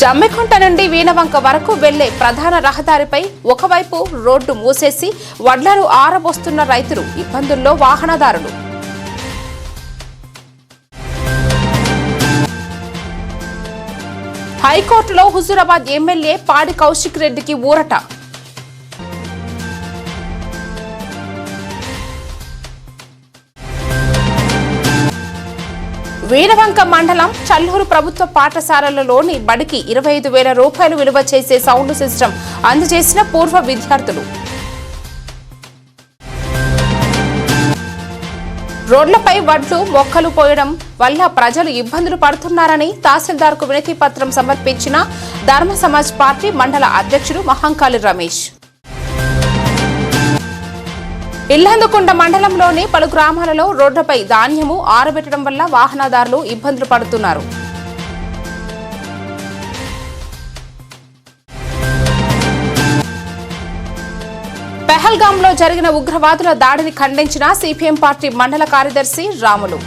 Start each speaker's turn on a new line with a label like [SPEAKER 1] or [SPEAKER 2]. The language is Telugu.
[SPEAKER 1] జమ్మికుంట నుండి వీణవంక వరకు వెళ్ళే ప్రధాన రహదారిపై ఒకవైపు రోడ్డు మూసేసి వడ్లను ఆరబోస్తున్న రైతులు ఇబ్బందుల్లో వాహనదారులు. హైకోర్టులో హుజూరాబాద్ ఎమ్మెల్యే పాడి కౌశిక్ రెడ్డికి ఊరట. వీరవంక మండలం చల్లూరు ప్రభుత్వ పాఠశాలలలోని బడికి ఇరవై ఐదు వేల రూపాయలు విలువ చేసే సౌండ్ సిస్టమ్ అందజేసిన పూర్వ విద్యార్థులు. రోడ్లపై వడ్లు మొక్కలు పోయడం వల్ల ప్రజలు ఇబ్బందులు పడుతున్నారని తహసీల్దార్కు వినతి పత్రం సమర్పించిన ధర్మ సమాజ్ పార్టీ మండల అధ్యక్షుడు మహంకాళి రమేష్. ఇల్లందుకుంట మండలంలోని పలు గ్రామాలలో రోడ్లపై ధాన్యము ఆరబెట్టడం వల్ల వాహనదారులు ఇబ్బందులు పడుతున్నారు. పెహల్గాంలో జరిగిన ఉగ్రవాదుల దాడిని ఖండించిన సిపిఎం పార్టీ మండల కార్యదర్శి రాములు.